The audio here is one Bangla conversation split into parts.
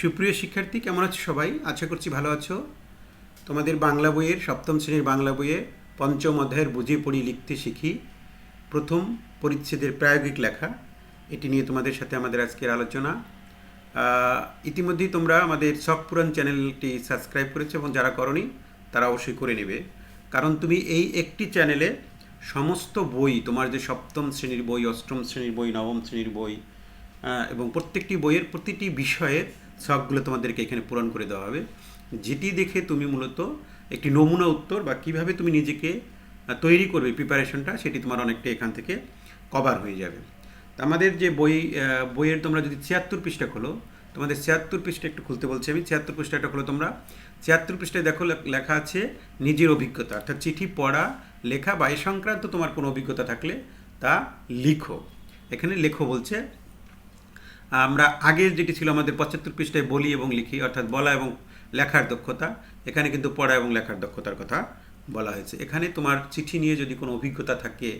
সুপ্রিয় শিক্ষার্থী, কেমন আছো সবাই? আশা করছি ভালো আছো। তোমাদের বাংলা বইয়ের সপ্তম শ্রেণির বাংলা বইয়ে পঞ্চম অধ্যায়ের বুঝে পড়ি, লিখতে শিখি। প্রথম পরিচ্ছেদের প্রায়োগিক লেখা, এটি নিয়ে তোমাদের সাথে আমাদের আজকের আলোচনা। ইতিমধ্যেই তোমরা আমাদের শখ পুরাণ চ্যানেলটি সাবস্ক্রাইব করেছ এবং যারা করনি, তারা অবশ্যই করে নেবে। কারণ তুমি এই একটি চ্যানেলে সমস্ত বই, তোমার যে সপ্তম শ্রেণির বই, অষ্টম শ্রেণির বই, নবম শ্রেণির বই এবং প্রত্যেকটি বইয়ের প্রতিটি বিষয়ের শখগুলো তোমাদেরকে এখানে পূরণ করে দেওয়া হবে। যেটি দেখে তুমি মূলত একটি নমুনা উত্তর বা কীভাবে তুমি নিজেকে তৈরি করবে প্রিপারেশনটা সেটি তোমার অনেকটা এখান থেকে কভার হয়ে যাবে। আমাদের যে বই বইয়ের তোমরা যদি ছিয়াত্তর পৃষ্ঠা খোলো, তোমাদের ছিয়াত্তর পৃষ্ঠা একটু খুলতে বলছি আমি। ছিয়াত্তর পৃষ্ঠাটা খোলো তোমরা। ছিয়াত্তর পৃষ্ঠায় দেখো লেখা আছে নিজের অভিজ্ঞতা, অর্থাৎ চিঠি পড়া, লেখা বা এ সংক্রান্ত তোমার কোনো অভিজ্ঞতা থাকলে তা লিখো। এখানে লেখো বলছে আমরা আগের যেটি ছিল আমাদের পঁচাত্তর পৃষ্ঠায় বলি এবং লিখি, অর্থাৎ বলা এবং লেখার দক্ষতা, এখানে কিন্তু পড়া এবং লেখার দক্ষতার কথা বলা হয়েছে। এখানে তোমার চিঠি নিয়ে যদি কোনো অভিজ্ঞতা থাকে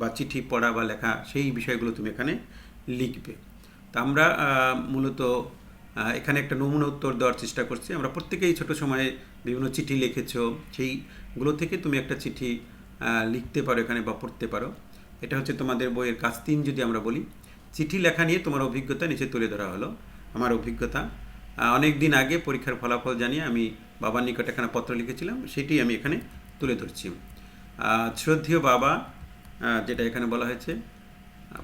বা চিঠি পড়া বা লেখা, সেই বিষয়গুলো তুমি এখানে লিখবে। তা আমরা মূলত এখানে একটা নমুনা উত্তর দেওয়ার চেষ্টা করছি। আমরা প্রত্যেকেই ছোট সময়ে বিভিন্ন চিঠি লিখেছো, সেইগুলো থেকে তুমি একটা চিঠি লিখতে পারো এখানে বা পড়তে পারো। এটা হচ্ছে তোমাদের বইয়ের কাজ তিন যদি আমরা বলি। চিঠি লেখা নিয়ে তোমার অভিজ্ঞতা নিচে তুলে ধরা হলো। আমার অভিজ্ঞতা অনেক দিন আগে পরীক্ষার ফলাফল জানিয়ে আমি বাবার নিকট এখানে পত্র লিখেছিলাম, সেটি আমি এখানে তুলে ধরছি। শ্রদ্ধেয় বাবা যেটা এখানে বলা হয়েছে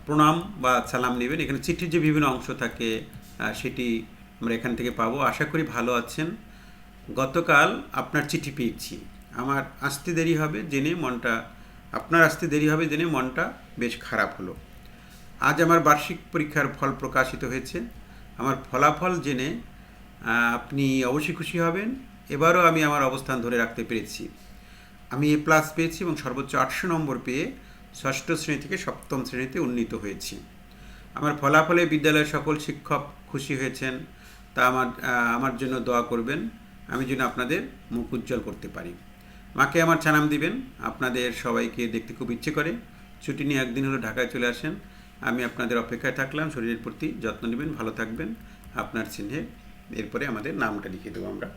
প্রণাম বা সালাম নেবেন। এখানে চিঠির যে বিভিন্ন অংশ থাকে সেটি আমরা এখান থেকে পাবো। আশা করি ভালো আছেন। গতকাল আপনার চিঠি পেয়েছি। আমার আসতে দেরি হবে জেনে মনটা, আপনার আসতে দেরি হবে জেনে মনটা বেশ খারাপ হলো। আজ আমার বার্ষিক পরীক্ষার ফল প্রকাশিত হয়েছে। আমার ফলাফল জেনে আপনি অবশ্যই খুশি হবেন। এবারও আমি আমার অবস্থান ধরে রাখতে পেরেছি। আমি এ প্লাস পেয়েছি এবং সর্বোচ্চ আটশো নম্বর পেয়ে ষষ্ঠ শ্রেণি থেকে সপ্তম শ্রেণীতে উন্নীত হয়েছি। আমার ফলাফলে বিদ্যালয়ের সকল শিক্ষক খুশি হয়েছেন। তা আমার আমার জন্য দোয়া করবেন। আমি যেন আপনাদের মুখ উজ্জ্বল করতে পারি। মাকে আমার ছানাম দিবেন। আপনাদের সবাইকে দেখতে খুব ইচ্ছে করে। ছুটি নিয়ে একদিন হলো ঢাকায় চলে আসেন। আমি আপনাদের অপেক্ষায় থাকলাম। শরীরের প্রতি যত্ন নেবেন, ভালো থাকবেন। আপনার চিহ্নে এরপরে আমাদের নামটা লিখে দেবো আমরা।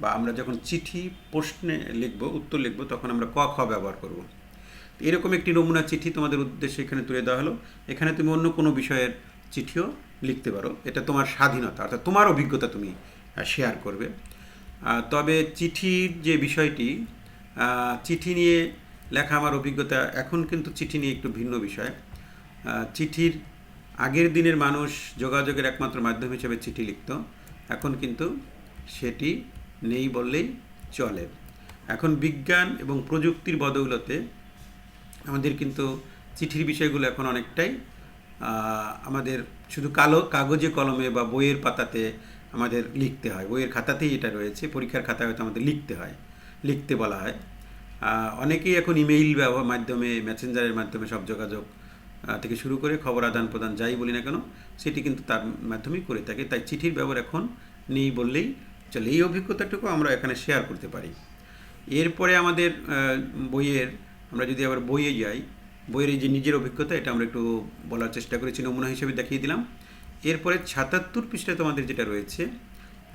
বা আমরা যখন চিঠি, প্রশ্নে লিখব, উত্তর লিখব, তখন আমরা ক, খ ব্যবহার করব। এরকম একটি নমুনা চিঠি তোমাদের উদ্দেশ্যে এখানে তুলে দেওয়া হলো। এখানে তুমি অন্য কোনো বিষয়ের চিঠিও লিখতে পারো। এটা তোমার স্বাধীনতা, অর্থাৎ তোমার অভিজ্ঞতা তুমি শেয়ার করবে। তবে চিঠির যে বিষয়টি চিঠি নিয়ে লেখা আমার অভিজ্ঞতা এখন কিন্তু চিঠি নিয়ে একটু ভিন্ন বিষয়। চিঠির আগের দিনের মানুষ যোগাযোগের একমাত্র মাধ্যম হিসেবে চিঠি লিখত। এখন কিন্তু সেটি নেই বললেই চলে। এখন বিজ্ঞান এবং প্রযুক্তির বদৌলতে আমাদের কিন্তু চিঠির বিষয়গুলো এখন অনেকটাই আমাদের শুধু কালো কাগজে কলমে বা বইয়ের পাতাতে আমাদের লিখতে হয়। বইয়ের খাতাতেই এটা রয়েছে, পরীক্ষার খাতায় হয়তো আমাদের লিখতে হয়, লিখতে বলা হয়। অনেকেই এখন ইমেইল ব্যবহার মাধ্যমে, মেসেঞ্জারের মাধ্যমে সব যোগাযোগ থেকে শুরু করে খবর আদান প্রদান যাই বলি না কেন, সেটি কিন্তু তার মাধ্যমেই করে থাকে। তাই চিঠির ব্যবহার এখন নেই বললেই চলে। এই অভিজ্ঞতাটুকু আমরা এখানে শেয়ার করতে পারি। এরপরে আমাদের বইয়ের, আমরা যদি আবার বইয়ে যাই, বইয়ের যে নিজের অভিজ্ঞতা, এটা আমরা একটু বলার চেষ্টা করেছি, নমুনা হিসেবে দেখিয়ে দিলাম। এরপরে সাতাত্তর পৃষ্ঠায় তোমাদের যেটা রয়েছে,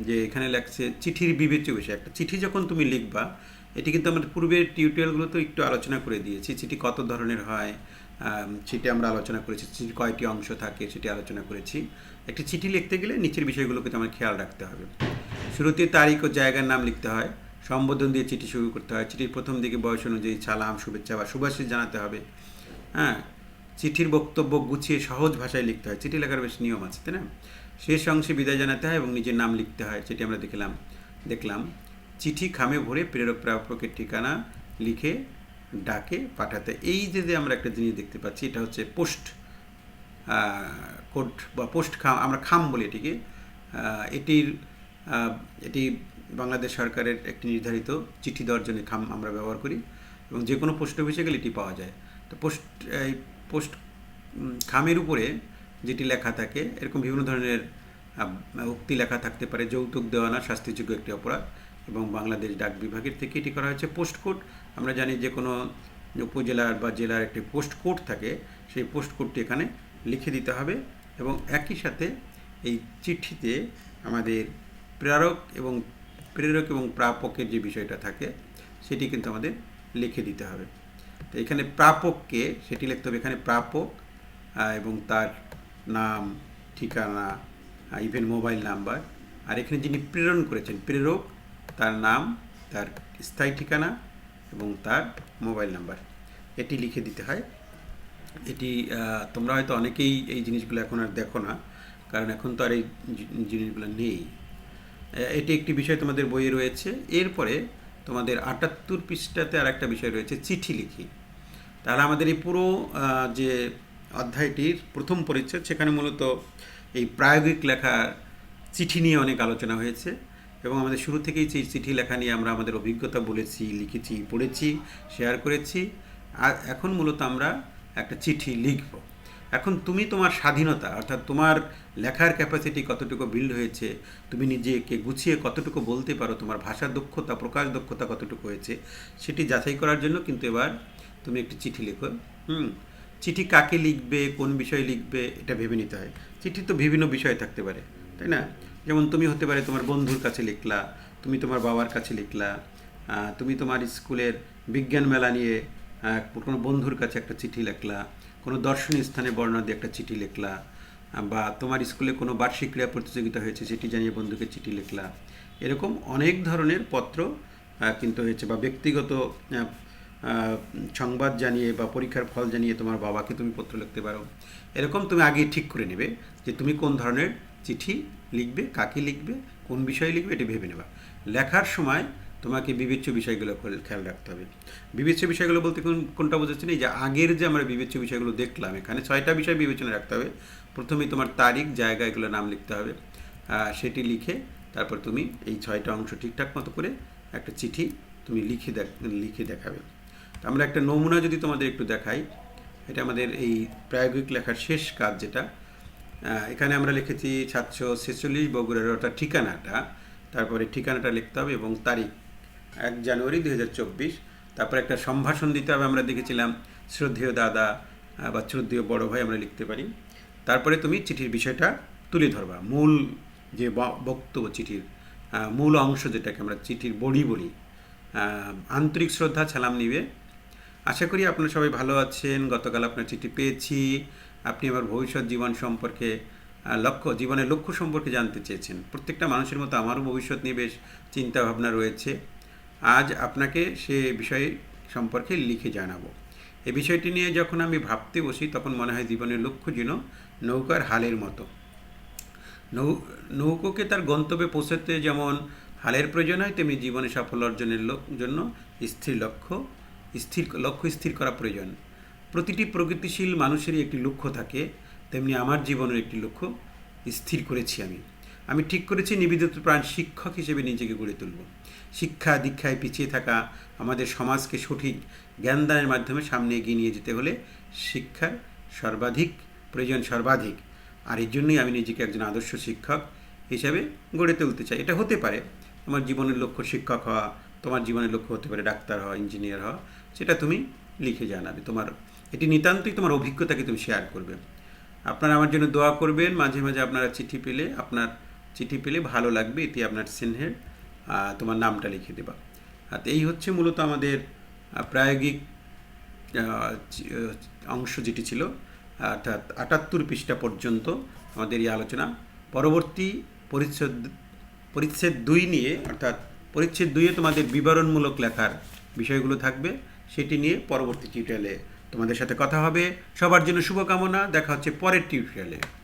যে এখানে লেখছে চিঠির বিবেচ্য বিষয়। একটা চিঠি যখন তুমি লিখবা, এটি কিন্তু আমাদের পূর্বের টিউটোরিয়ালগুলোতেও একটু আলোচনা করে দিয়েছি, চিঠি কত ধরনের হয় সেটি আমরা আলোচনা করেছি চিঠির কয়টি অংশ থাকে সেটি আলোচনা করেছি। একটি চিঠি লিখতে গেলে নিচের বিষয়গুলোকে তোমার খেয়াল রাখতে হবে। শুরুতে তারিখ ও জায়গার নাম লিখতে হয়, সম্বোধন দিয়ে চিঠি শুরু করতে হয়। চিঠির প্রথম দিকে বয়স অনুযায়ী সালাম, শুভেচ্ছা বা শুভাশিস জানাতে হবে। হ্যাঁ চিঠির বক্তব্য গুছিয়ে সহজ ভাষায় লিখতে হয়। চিঠি লেখার বেশ নিয়ম আছে, তাই না? শেষ অংশে বিদায় জানাতে হয় এবং নিজের নাম লিখতে হয় যেটি আমরা দেখলাম দেখলাম। চিঠি খামে ভরে প্রেরক প্রাপকের ঠিকানা লিখে ডাকে, পাঠাতে। এই যে যে আমরা একটা জিনিস দেখতে পাচ্ছি, এটা হচ্ছে পোস্ট কোড বা পোস্ট খাম, আমরা খাম বলি এটিকে। এটির এটি বাংলাদেশ সরকারের একটি নির্ধারিত চিঠি দেওয়ার জন্য খাম আমরা ব্যবহার করি এবং যে কোনো পোস্ট অফিসে গেলে এটি পাওয়া যায়। তো পোস্ট, এই পোস্ট খামের উপরে যেটি লেখা থাকে, এরকম বিভিন্ন ধরনের উক্তি লেখা থাকতে পারে, যৌতুক দেওয়া না শাস্তিযোগ্য একটি অপরাধ। এবং বাংলাদেশ ডাক বিভাগের থেকে এটি করা হয়েছে পোস্ট কোড। আমরা জানি যে কোনো উপজেলার বা জেলার একটি পোস্ট কোড থাকে, সেই পোস্ট কোডটি এখানে লিখে দিতে হবে এবং একই সাথে এই চিঠিতে আমাদের প্রেরক এবং প্রেরক এবং প্রাপকের যে বিষয়টা থাকে, সেটি কিন্তু আমাদের লিখে দিতে হবে। তো এখানে প্রাপককে সেটি লিখতে হবে। এখানে প্রাপক এবং তার নাম, ঠিকানা ইভেন মোবাইল নাম্বার আর এখানে যিনি প্রেরণ করেছেন, প্রেরক তার নাম, তার স্থায়ী ঠিকানা এবং তার মোবাইল নাম্বার। এটি লিখে দিতে হয়। এটি তোমরা হয়তো অনেকেই এই জিনিসগুলো এখন আর দেখো না, কারণ এখন তো আর এই জিনিসগুলো নেই। এটি একটি বিষয় তোমাদের বইয়ে রয়েছে। এরপরে তোমাদের আটাত্তর পৃষ্ঠাতে আর একটা বিষয় রয়েছে, চিঠি লিখি। তাহলে আমাদের এই পুরো যে অধ্যায়টির প্রথম পরিচ্ছেদ, সেখানে মূলত এই প্রায়োগিক লেখার চিঠি নিয়ে অনেক আলোচনা হয়েছে। এবং আমাদের শুরু থেকেই সেই চিঠি লেখা নিয়ে আমরা আমাদের অভিজ্ঞতা বলেছি, লিখেছি, পড়েছি শেয়ার করেছি, আর এখন মূলত আমরা একটা চিঠি লিখব। এখন তুমি তোমার স্বাধীনতা, অর্থাৎ তোমার লেখার ক্যাপাসিটি কতটুকু বিল্ড হয়েছে, তুমি নিজেকে গুছিয়ে কতটুকু বলতে পারো, তোমার ভাষার দক্ষতা, প্রকাশ দক্ষতা কতটুকু হয়েছে, সেটি যাচাই করার জন্য কিন্তু এবার তুমি একটি চিঠি লেখো। হুম? চিঠি কাকে লিখবে, কোন বিষয়ে লিখবে, এটা ভেবে নিতে হয়। চিঠি তো বিভিন্ন বিষয় থাকতে পারে, তাই না? যেমন তুমি হতে পারে তোমার বন্ধুর কাছে লিখলা, তুমি তোমার বাবার কাছে লিখলা তুমি তোমার স্কুলের বিজ্ঞান মেলা নিয়ে কোনো বন্ধুর কাছে একটা চিঠি লিখলা, কোনো দর্শনীয় স্থানে বর্ণনা দিয়ে একটা চিঠি লিখলা, বা তোমার স্কুলে কোনো বার্ষিক ক্রীড়া প্রতিযোগিতা হয়েছে সেটি জানিয়ে বন্ধুকে চিঠি লিখলা। এরকম অনেক ধরনের পত্র কিন্তু হয়েছে বা ব্যক্তিগত সংবাদ জানিয়ে বা পরীক্ষার ফল জানিয়ে তোমার বাবাকে তুমি পত্র লিখতে পারো। এরকম তুমি আগে ঠিক করে নেবে যে তুমি কোন ধরনের চিঠি লিখবে, কাকে লিখবে, কোন বিষয়ে লিখবে, এটা ভেবে নেবা। লেখার সময় তোমাকে বিবেচ্য বিষয়গুলো খেয়াল রাখতে হবে। বিবেচ্য বিষয়গুলো বলতে কোন- কোনটা বোঝাচ্ছি না যে আগের যে আমরা বিবেচ্য বিষয়গুলো দেখলাম, এখানে ছয়টা বিষয় বিবেচনা রাখতে হবে। প্রথমেই তোমার তারিখ জায়গা এগুলো নাম লিখতে হবে। সেটি লিখে তারপর তুমি এই ছয়টা অংশ ঠিকঠাক মতো করে একটা চিঠি তুমি লিখে দেখ, লিখে দেখাবে। আমরা একটা নমুনা যদি তোমাদের একটু দেখাই, এটা আমাদের এই প্রায়োগিক লেখার শেষ কাজ যেটা এখানে আমরা লিখেছি সাতশো ছেচল্লিশ বগুড়ার ওটা ঠিকানাটা, তারপরে ঠিকানাটা লিখতে হবে এবং তারিখ, এক জানুয়ারি দুই হাজার চব্বিশ। তারপরে একটা সম্ভাষণ দিতে হবে, আমরা দেখেছিলাম শ্রদ্ধেয় দাদা বা শ্রদ্ধেয় বড় ভাই আমরা লিখতে পারি। তারপরে তুমি চিঠির বিষয়টা তুলে ধরবা। মূল যে বক্তব্য চিঠির মূল অংশ যেটাকে আমরা চিঠির বড়ি বলি আন্তরিক শ্রদ্ধা, ছালাম নিবে। আশা করি আপনারা সবাই ভালো আছেন। গতকাল আপনার চিঠি পেয়েছি। আপনি আমার ভবিষ্যৎ জীবন সম্পর্কে লক্ষ্য, জীবনের লক্ষ্য সম্পর্কে জানতে চেয়েছেন। প্রত্যেকটা মানুষের মতো আমারও ভবিষ্যৎ নিয়ে বেশ চিন্তাভাবনা রয়েছে। আজ আপনাকে সে বিষয় সম্পর্কে লিখে জানাব। এই বিষয়টি নিয়ে যখন আমি ভাবতে বসি, তখন মনে হয় জীবনের লক্ষ্য যেন নৌকার হালের মতো। নৌ, নৌকোকে তার গন্তব্যে পৌঁছাতে যেমন হালের প্রয়োজন হয়, তেমনি জীবনে সাফল্য অর্জনের জন্য স্থির লক্ষ্য স্থির লক্ষ্য স্থির করা প্রয়োজন। প্রতিটি প্রগতিশীল মানুষেরই একটি লক্ষ্য থাকে, তেমনি আমার জীবনের একটি লক্ষ্য স্থির করেছি আমি। আমি ঠিক করেছি নিবেদিত প্রাণ শিক্ষক হিসেবে নিজেকে গড়ে তুলব। শিক্ষা, দীক্ষায় পিছিয়ে থাকা আমাদের সমাজকে সঠিক জ্ঞানদানের মাধ্যমে সামনে এগিয়ে নিয়ে যেতে হলে শিক্ষার সর্বাধিক, প্রয়োজন সর্বাধিক। আর এই জন্যই আমি নিজেকে একজন আদর্শ শিক্ষক হিসাবে গড়ে তুলতে চাই। এটা হতে পারে আমার জীবনের লক্ষ্য শিক্ষক হওয়া, তোমার জীবনের লক্ষ্য হতে পারে ডাক্তার হওয়া, ইঞ্জিনিয়ার হওয়া সেটা তুমি লিখে জানাবে তোমার, এটি নিতান্তই তোমার অভিজ্ঞতাকে তুমি শেয়ার করবে। আপনারা আমার জন্য দোয়া করবেন, মাঝে মাঝে আপনারা চিঠি পেলে, আপনার চিঠি পেলে ভালো লাগবে, এটি আপনার স্নেহের তোমার নামটা লিখে দেবা। আর এই হচ্ছে মূলত আমাদের প্রায়োগিক অংশ যেটি ছিল, অর্থাৎ আটাত্তর পৃষ্ঠা পর্যন্ত আমাদের এই আলোচনা। পরবর্তী পরিচ্ছেদ পরিচ্ছেদ দুই নিয়ে, অর্থাৎ পরিচ্ছেদ দুইয়ে তোমাদের বিবরণমূলক লেখার বিষয়গুলো থাকবে। সেটি নিয়ে পরবর্তী টিউটোরিয়ালে তোমাদের সাথে কথা হবে। সবার জন্য শুভকামনা। দেখা হচ্ছে পরের টিউটোরিয়ালে